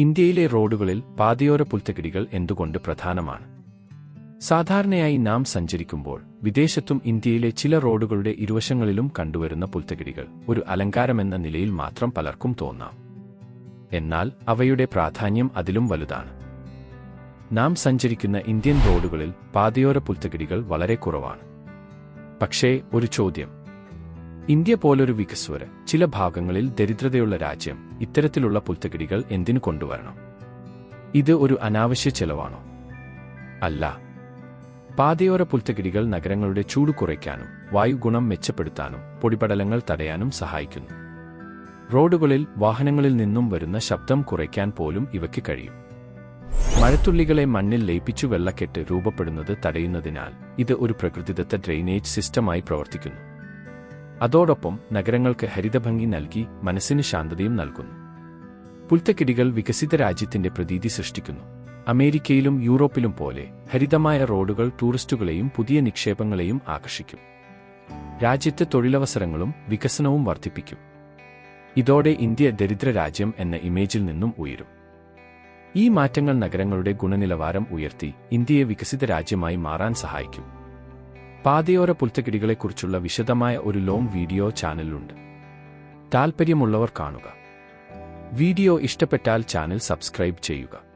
ഇന്ത്യയിലെ റോഡുകളിൽ പാതയോര പുൽത്തകിടികൾ എന്തുകൊണ്ട് പ്രധാനമാണ്? സാധാരണയായി നാം സഞ്ചരിക്കുമ്പോൾ വിദേശത്തും ഇന്ത്യയിലെ ചില റോഡുകളുടെ ഇരുവശങ്ങളിലും കണ്ടുവരുന്ന പുൽത്തകിടികൾ ഒരു അലങ്കാരമെന്ന നിലയിൽ മാത്രം പലർക്കും തോന്നാം. എന്നാൽ അവയുടെ പ്രാധാന്യം അതിലും വലുതാണ്. നാം സഞ്ചരിക്കുന്ന ഇന്ത്യൻ റോഡുകളിൽ പാതയോര പുൽത്തകിടികൾ വളരെ കുറവാണ്. പക്ഷേ ഒരു ചോദ്യം. ഇന്ത്യ പോലൊരു വികസ്വര ചില ഭാഗങ്ങളിൽ ദരിദ്രതയുള്ള രാജ്യം ഇത്തരത്തിലുള്ള പുൽത്തകിടികൾ എന്തിനു കൊണ്ടുവരണം? ഇത് ഒരു അനാവശ്യ ചെലവാണോ? അല്ല. പാതയോര പുൽത്തകിടികൾ നഗരങ്ങളുടെ ചൂട് കുറയ്ക്കാനും വായുഗുണം മെച്ചപ്പെടുത്താനും പൊടിപടലങ്ങൾ തടയാനും സഹായിക്കുന്നു. റോഡുകളിൽ വാഹനങ്ങളിൽ നിന്നും വരുന്ന ശബ്ദം കുറയ്ക്കാൻ പോലും ഇവയ്ക്ക് കഴിയും. മഴത്തുള്ളികളെ മണ്ണിൽ ലയിപ്പിച്ചു വെള്ളക്കെട്ട് രൂപപ്പെടുന്നത് തടയുന്നതിനാൽ ഇത് ഒരു പ്രകൃതിദത്ത ഡ്രെയിനേജ് സിസ്റ്റമായി പ്രവർത്തിക്കുന്നു. അതോടൊപ്പം നഗരങ്ങൾക്ക് ഹരിതഭംഗി നൽകി മനസ്സിന് ശാന്തതയും നൽകുന്നു. പുൽത്തക്കിടികൾ വികസിത രാജ്യത്തിന്റെ പ്രതീതി സൃഷ്ടിക്കുന്നു. അമേരിക്കയിലും യൂറോപ്പിലും പോലെ ഹരിതമായ റോഡുകൾ ടൂറിസ്റ്റുകളെയും പുതിയ നിക്ഷേപങ്ങളെയും ആകർഷിക്കും. രാജ്യത്തെ തൊഴിലവസരങ്ങളും വികസനവും വർദ്ധിപ്പിക്കും. ഇതോടെ ഇന്ത്യ ദരിദ്ര രാജ്യം എന്ന ഇമേജിൽ നിന്നും ഉയരും. ഈ മാറ്റങ്ങൾ നഗരങ്ങളുടെ ഗുണനിലവാരം ഉയർത്തി ഇന്ത്യയെ വികസിത രാജ്യമായി മാറാൻ സഹായിക്കും. പാതയോര പുൽത്തകിടികളെക്കുറിച്ചുള്ള വിശദമായ ഒരു ലോങ് വീഡിയോ ചാനലുണ്ട്. താൽപ്പര്യമുള്ളവർ കാണുക. വീഡിയോ ഇഷ്ടപ്പെട്ടാൽ ചാനൽ സബ്സ്ക്രൈബ് ചെയ്യുക.